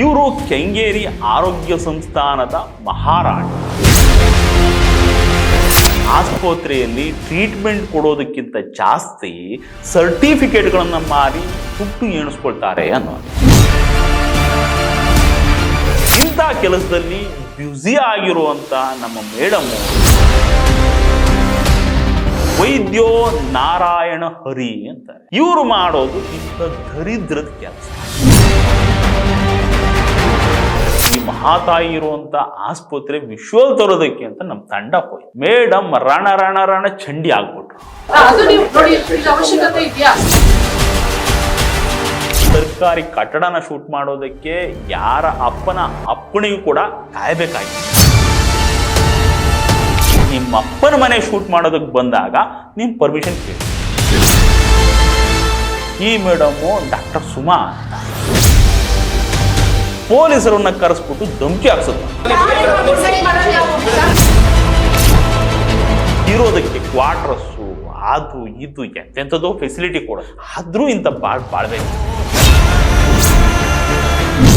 ಇವರು ಕೆಂಗೇರಿ ಆರೋಗ್ಯ ಸಂಸ್ಥಾನದ ಮಹಾರಾಣಿ. ಆಸ್ಪತ್ರೆಯಲ್ಲಿ ಟ್ರೀಟ್ಮೆಂಟ್ ಕೊಡೋದಕ್ಕಿಂತ ಜಾಸ್ತಿ ಸರ್ಟಿಫಿಕೇಟ್ಗಳನ್ನು ಮಾರಿ ಸುಟ್ಟು ಎಣಿಸ್ಕೊಳ್ತಾರೆ ಅನ್ನೋ ಇಂಥ ಕೆಲಸದಲ್ಲಿ ಬ್ಯುಸಿ ಆಗಿರುವಂಥ ನಮ್ಮ ಮೇಡಮ್ ವೈದ್ಯೋ ನಾರಾಯಣ ಹರಿ ಅಂತಾರೆ. ಇವರು ಮಾಡೋದು ಇಂಥ ದರಿದ್ರದ ಕೆಲಸ. ಈ ಮಹಾತಾಯಿ ಇರುವಂತ ಆಸ್ಪತ್ರೆ ವಿಶ್ವಲ್ ತರೋದಕ್ಕೆ ಅಂತ ನಮ್ಮ ತಂಡ ಹೋಯ್ತು. ಮೇಡಮ್ ರಣ ರಣ ರಣ ಚಂಡಿ ಆಗ್ಬಿಟ್ರು. ಸರ್ಕಾರಿ ಕಟ್ಟಡನ ಶೂಟ್ ಮಾಡೋದಕ್ಕೆ ಯಾರ ಅಪ್ಪನ ಅಪ್ಪಣಿಗೂ ಕೂಡ ಕಾಯಬೇಕಾಗಿತ್ತು ನಿಮ್ಮ ಅಪ್ಪನ ಮನೆ ಶೂಟ್ ಮಾಡೋದಕ್ಕೆ ಬಂದಾಗ ನಿಮ್ಮ ಪರ್ಮಿಷನ್ ಕೇಳಿ. ಈ ಮೇಡಮು ಡಾಕ್ಟರ್ ಸುಮಾ ಅಂತ. ಪೊಲೀಸರನ್ನ ಕರೆಸ್ಬಿಟ್ಟು ಧಮಕಿ ಹಾಕ್ಸುತ್ತೆ. ಇರೋದಕ್ಕೆ ಕ್ವಾರ್ಟರ್ಸು ಅದು ಇದು ಎಂತೆಂಥದೋ ಫೆಸಿಲಿಟಿ ಕೊಡ. ಆದ್ರೂ ಇಂಥ ಬಾಳ್ ಬಾಳ್ಬೇಕು.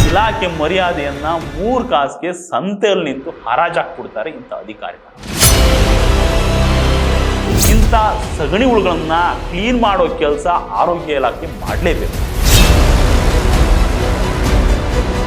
ಇಲಾಖೆ ಮರ್ಯಾದೆಯನ್ನ ಮೂರ್ ಕಾಸಿಗೆ ಸಂತೆಯಲ್ಲಿ ನಿಂತು ಹರಾಜಾಕ್ಬಿಡ್ತಾರೆ ಇಂಥ ಅಧಿಕಾರಿಗಳು. ಇಂಥ ಸಗಣಿ ಹುಳುಗಳನ್ನ ಕ್ಲೀನ್ ಮಾಡೋ ಕೆಲಸ ಆರೋಗ್ಯ ಇಲಾಖೆ ಮಾಡಲೇಬೇಕು.